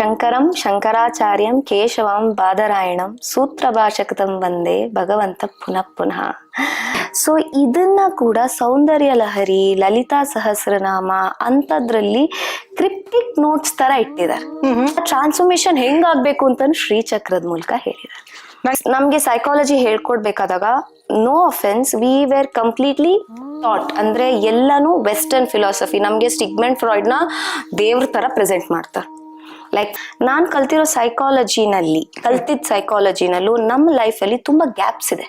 ಶಂಕರಂ ಶಂಕರಾಚಾರ್ಯಂ ಕೇಶವಂ ಬಾದರಾಯಣಂ ಸೂತ್ರ ಭಾಷಕತಂ ಬಂದೆ ಭಗವಂತ ಪುನಃ ಪುನಃ. ಸೊ ಇದನ್ನ ಕೂಡ ಸೌಂದರ್ಯ ಲಹರಿ ಲಲಿತಾ ಸಹಸ್ರನಾಮ ಅಂತದ್ರಲ್ಲಿ ಕ್ರಿಪ್ಟಿಕ್ ನೋಟ್ಸ್ ತರ ಇಟ್ಟಿದ್ದಾರೆ. ಟ್ರಾನ್ಸ್ಫಾರ್ಮೇಶನ್ ಹೆಂಗಾಗ್ಬೇಕು ಅಂತ ಶ್ರೀಚಕ್ರದ ಮೂಲಕ ಹೇಳಿದ್ದಾರೆ. ನಮ್ಗೆ psychology ಹೇಳ್ಕೊಡ್ಬೇಕಾದಾಗ no offence we were completely thought ಅಂದ್ರೆ ಎಲ್ಲಾನು ವೆಸ್ಟರ್ನ್ ಫಿಲಾಸಫಿ ನಮ್ಗೆ ಸ್ಟಿಗ್ಮೆಂಟ್ ಫ್ರಾಯ್ಡ್ನ ದೇವ್ರ ತರ ಪ್ರೆಸೆಂಟ್ ಮಾಡ್ತಾರೆ. ಲೈಕ್ ನಾನ್ ಕಲ್ತಿರೋ ಸೈಕಾಲಜಿನಲ್ಲಿ ಕಲ್ತಿದ್ದ ಸೈಕಾಲಜಿನಲ್ಲೂ ನಮ್ಮ ಲೈಫಲ್ಲಿ ತುಂಬಾ ಗ್ಯಾಪ್ಸ್ ಇದೆ.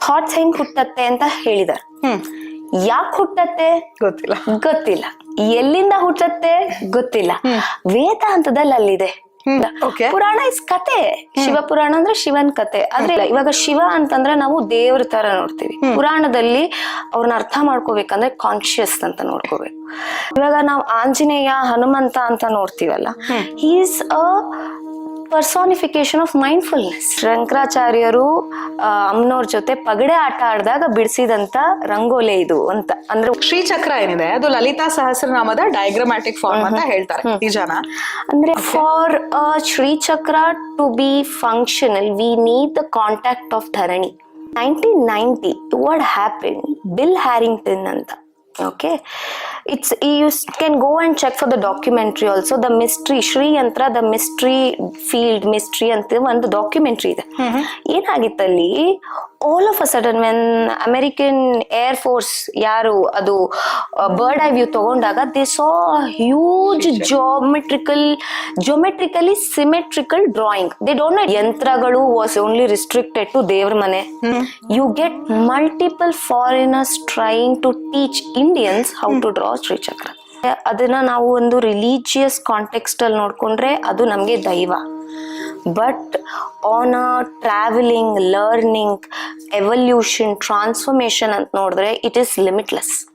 ಥಾಟ್ಸ್ ಹೆಂಗ್ ಹುಟ್ಟತ್ತೆ ಅಂತ ಹೇಳಿದಾರೆ. ಯಾಕೆ ಹುಟ್ಟತ್ತೆ? ಗೊತ್ತಿಲ್ಲ. ಗೊತ್ತಿಲ್ಲ. ಎಲ್ಲಿಂದ ಹುಟ್ಟತ್ತೆ? ಗೊತ್ತಿಲ್ಲ. ವೇದಾಂತದಲ್ಲಿ ಅಲ್ಲಿದೆ ಪುರಾಣ ಇಸ್ ಕತೆ. ಶಿವ ಪುರಾಣ ಅಂದ್ರೆ ಶಿವನ್ ಕತೆ. ಆದ್ರೆ ಇಲ್ಲ, ಇವಾಗ ಶಿವ ಅಂತಂದ್ರೆ ನಾವು ದೇವ್ರ ತರ ನೋಡ್ತೀವಿ. ಪುರಾಣದಲ್ಲಿ ಅವ್ರನ್ನ ಅರ್ಥ ಮಾಡ್ಕೋಬೇಕಂದ್ರೆ ಕಾನ್ಶಿಯಸ್ ಅಂತ ನೋಡ್ಕೋಬೇಕು. ಇವಾಗ ನಾವು ಆಂಜನೇಯ ಹನುಮಂತ ಅಂತ ನೋಡ್ತೀವಲ್ಲ is a personification of mindfulness ಶಂಕರಾಚಾರ್ಯರು ಅಮ್ಮನವ್ರ ಜೊತೆ ಪಗಡೆ ಆಟ ಆಡಿದಾಗ ಬಿಡಿಸಿದಂತ ರಂಗೋಲೆ ಇದು ಅಂತ. ಅಂದ್ರೆ ಶ್ರೀಚಕ್ರ ಏನಿದೆ? ಅದು ಲಲಿತಾ ಸಹಸ್ರನಾಮದ ಡಯಾಗ್ರಮ್ಯಾಟಿಕ್ ಫಾರ್ಮ್ ಅಂತ ಹೇಳ್ತಾರೆ. ನಿಜಾನ? ಅಂದ್ರೆ for Shri Chakra to be functional we need the contact of Dharani. Nineteen ninety what happen bill Harrington ಅಂತ okay it's you can go and check for the documentary also the mystery Shri Yantra the mystery field mystery ಅಂತ ಒಂದು documentary ಇದೆ. ಏನಾಗಿತ್ತಲ್ಲಿ all of a sudden when American air force ಯಾರು ಅದು bird eye view ತಗೊಂಡಾಗ they saw huge geometrical geometrically symmetrical drawing they don't ಯಂತ್ರಗಳು was only restricted to ದೇವ್ರ ಮನೆ you get multiple foreigners trying to teach Indians how to draw Srichakra ಅದನ್ನ ನಾವು ಒಂದು religious context ಅಲ್ಲಿ ನೋಡ್ಕೊಂಡ್ರೆ ಅದು ನಮಗೆ ದೈವ. But on a traveling learning evolution transformation ಅಂತ ನೋಡಿದ್ರೆ ಇಟ್ ಈಸ್ ಲಿಮಿಟ್ಲೆಸ್